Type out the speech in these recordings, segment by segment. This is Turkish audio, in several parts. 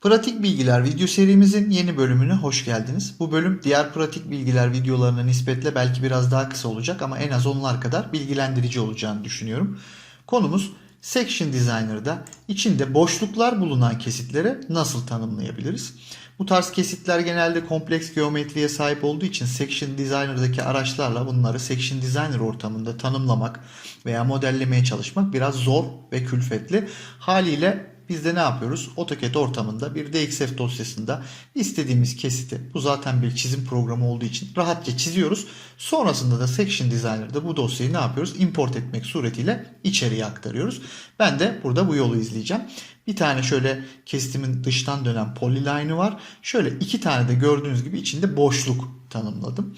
Pratik Bilgiler video serimizin yeni bölümüne hoş geldiniz. Bu bölüm diğer pratik bilgiler videolarına nispetle belki biraz daha kısa olacak ama en az onlar kadar bilgilendirici olacağını düşünüyorum. Konumuz Section Designer'da içinde boşluklar bulunan kesitleri nasıl tanımlayabiliriz? Bu tarz kesitler genelde kompleks geometriye sahip olduğu için Section Designer'daki araçlarla bunları Section Designer ortamında tanımlamak veya modellemeye çalışmak biraz zor ve külfetli. Haliyle biz de ne yapıyoruz? AutoCAD ortamında bir DXF dosyasında istediğimiz kesiti bu zaten bir çizim programı olduğu için rahatça çiziyoruz. Sonrasında da Section Designer'da bu dosyayı ne yapıyoruz? Import etmek suretiyle içeriye aktarıyoruz. Ben de burada bu yolu izleyeceğim. Bir tane şöyle kesitimin dıştan dönen polyline'ı var. Şöyle iki tane de gördüğünüz gibi içinde boşluk tanımladım.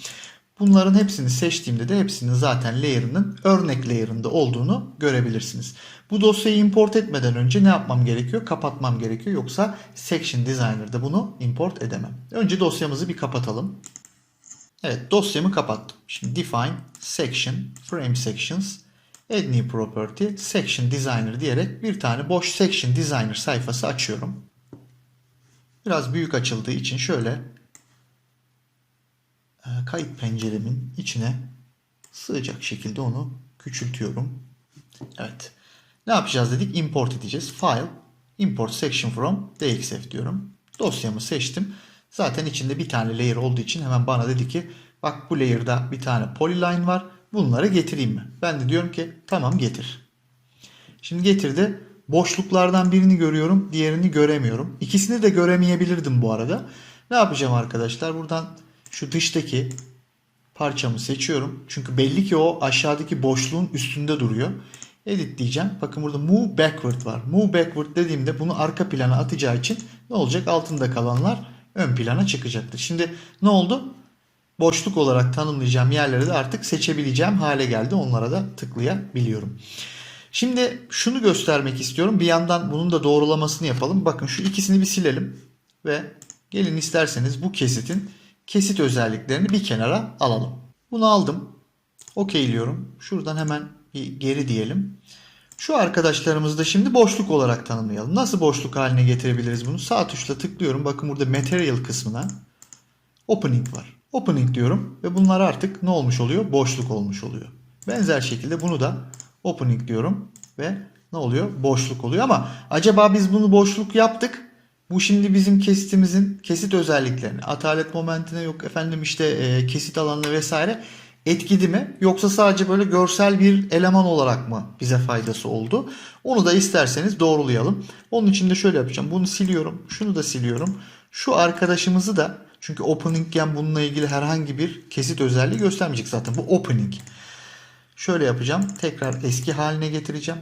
Bunların hepsini seçtiğimde de hepsinin zaten layer'ının örnek layer'ında olduğunu görebilirsiniz. Bu dosyayı import etmeden önce ne yapmam gerekiyor? Kapatmam gerekiyor. Yoksa Section Designer'da bunu import edemem. Önce dosyamızı bir kapatalım. Evet dosyamı kapattım. Şimdi define section frame sections add new property section designer diyerek bir tane boş section designer sayfası açıyorum. Biraz büyük açıldığı için şöyle kayıt penceremin içine sığacak şekilde onu küçültüyorum. Evet. Ne yapacağız dedik? Import edeceğiz. File, import section from dxf diyorum. Dosyamı seçtim. Zaten içinde bir tane layer olduğu için hemen bana dedi ki bak bu layer'da bir tane polyline var. Bunları getireyim mi? Ben de diyorum ki tamam getir. Şimdi getirdi. Boşluklardan birini görüyorum, diğerini göremiyorum. İkisini de göremeyebilirdim bu arada. Ne yapacağım arkadaşlar? Buradan şu dıştaki parçamı seçiyorum. Çünkü belli ki o aşağıdaki boşluğun üstünde duruyor. Edit diyeceğim. Bakın burada move backward var. Move backward dediğimde bunu arka plana atacağı için ne olacak? Altında kalanlar ön plana çıkacaktır. Şimdi ne oldu? Boşluk olarak tanımlayacağım yerleri de artık seçebileceğim hale geldi. Onlara da tıklayabiliyorum. Şimdi şunu göstermek istiyorum. Bir yandan bunun da doğrulamasını yapalım. Bakın şu ikisini bir silelim. Ve gelin isterseniz bu kesitin kesit özelliklerini bir kenara alalım. Bunu aldım. Okeyliyorum. Şuradan hemen bir geri diyelim. Şu arkadaşlarımızı da şimdi boşluk olarak tanımlayalım. Nasıl boşluk haline getirebiliriz bunu? Sağ tuşla tıklıyorum. Bakın burada material kısmına opening var. Opening diyorum ve bunlar artık ne olmuş oluyor? Boşluk olmuş oluyor. Benzer şekilde bunu da opening diyorum ve ne oluyor? Boşluk oluyor ama acaba biz bunu boşluk yaptık. Bu şimdi bizim kesitimizin kesit özelliklerini, atalet momentine yok efendim işte e, kesit alanına vesaire etkili mi yoksa sadece böyle görsel bir eleman olarak mı bize faydası oldu? Onu da isterseniz doğrulayalım. Onun için de şöyle yapacağım. Bunu siliyorum. Şunu da siliyorum. Şu arkadaşımızı da çünkü opening'ken bununla ilgili herhangi bir kesit özelliği göstermeyecek zaten. Bu opening. Şöyle yapacağım. Tekrar eski haline getireceğim.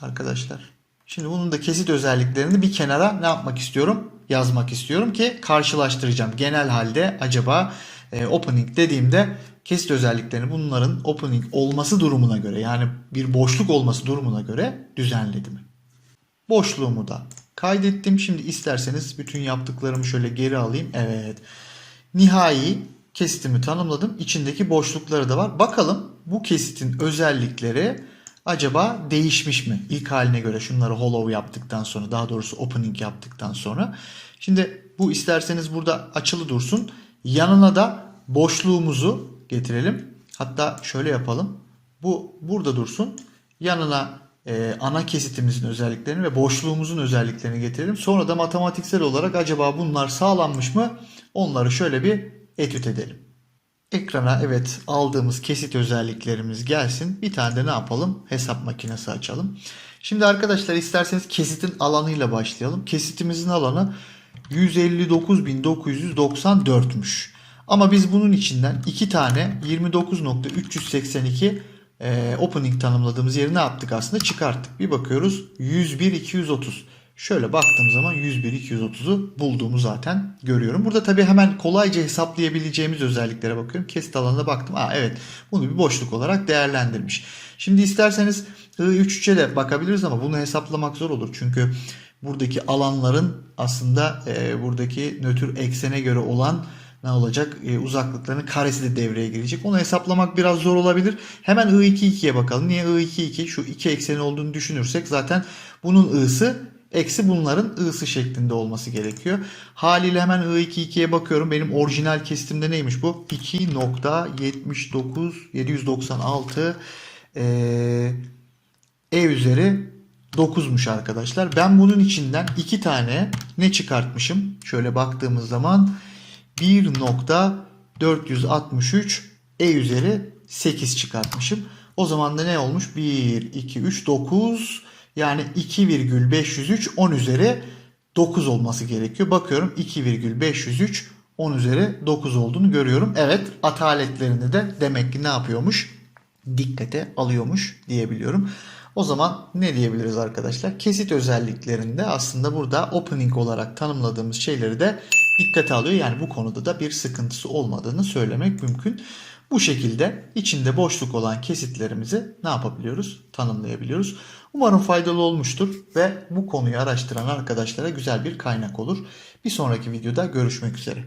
Arkadaşlar. Şimdi bunun da kesit özelliklerini bir kenara ne yapmak istiyorum? Yazmak istiyorum ki karşılaştıracağım. Genel halde acaba e, opening dediğimde kesit özelliklerini bunların opening olması durumuna göre yani bir boşluk olması durumuna göre düzenledi mi? Boşluğumu da kaydettim. Şimdi isterseniz bütün yaptıklarımı şöyle geri alayım. Evet. Nihai kesitimi tanımladım. İçindeki boşlukları da var. Bakalım bu kesitin özellikleri acaba değişmiş mi? İlk haline göre şunları hollow yaptıktan sonra daha doğrusu opening yaptıktan sonra. Şimdi bu isterseniz burada açılı dursun. Yanına da boşluğumuzu getirelim. Hatta şöyle yapalım. Bu burada dursun. Yanına e, ana kesitimizin özelliklerini ve boşluğumuzun özelliklerini getirelim. Sonra da matematiksel olarak acaba bunlar sağlanmış mı? Onları şöyle bir etüt edelim. Ekrana evet aldığımız kesit özelliklerimiz gelsin. Bir tane de ne yapalım? Hesap makinesi açalım. Şimdi arkadaşlar isterseniz kesitin alanıyla başlayalım. Kesitimizin alanı 159.994'müş. Ama biz bunun içinden iki tane 29.382 e, opening tanımladığımız yeri ne yaptık aslında çıkarttık. Bir bakıyoruz 101.230. Şöyle baktığım zaman 101.230'u bulduğumu zaten görüyorum. Burada tabii hemen kolayca hesaplayabileceğimiz özelliklere bakıyorum. Kesit alanına baktım. Aa evet bunu bir boşluk olarak değerlendirmiş. Şimdi isterseniz I33'e de bakabiliriz ama bunu hesaplamak zor olur. Çünkü buradaki alanların aslında e, buradaki nötr eksene göre olan ne olacak? E, uzaklıklarının karesi de devreye girecek. Onu hesaplamak biraz zor olabilir. Hemen I2-2'ye bakalım. Niye I2-2? Şu iki ekseni olduğunu düşünürsek zaten bunun I'sı Eksi bunların i'si şeklinde olması gerekiyor. Haliyle hemen i22'ye bakıyorum. Benim orijinal kesitimde neymiş bu? 2.79 796 eee e üzeri 9'muş arkadaşlar. Ben bunun içinden iki tane ne çıkartmışım? Şöyle baktığımız zaman 1.463 e üzeri 8 çıkartmışım. O zaman da ne olmuş? 1, 2, 3, 9 yani 2,503 10 üzeri 9 olması gerekiyor. Bakıyorum 2,503 10 üzeri 9 olduğunu görüyorum. Evet ataletlerini de demek ki ne yapıyormuş? dikkate alıyormuş diyebiliyorum. O zaman ne diyebiliriz arkadaşlar? Kesit özelliklerinde aslında burada opening olarak tanımladığımız şeyleri de dikkate alıyor. Yani bu konuda da bir sıkıntısı olmadığını söylemek mümkün. Bu şekilde içinde boşluk olan kesitlerimizi ne yapabiliyoruz? Tanımlayabiliyoruz. Umarım faydalı olmuştur ve bu konuyu araştıran arkadaşlara güzel bir kaynak olur. Bir sonraki videoda görüşmek üzere.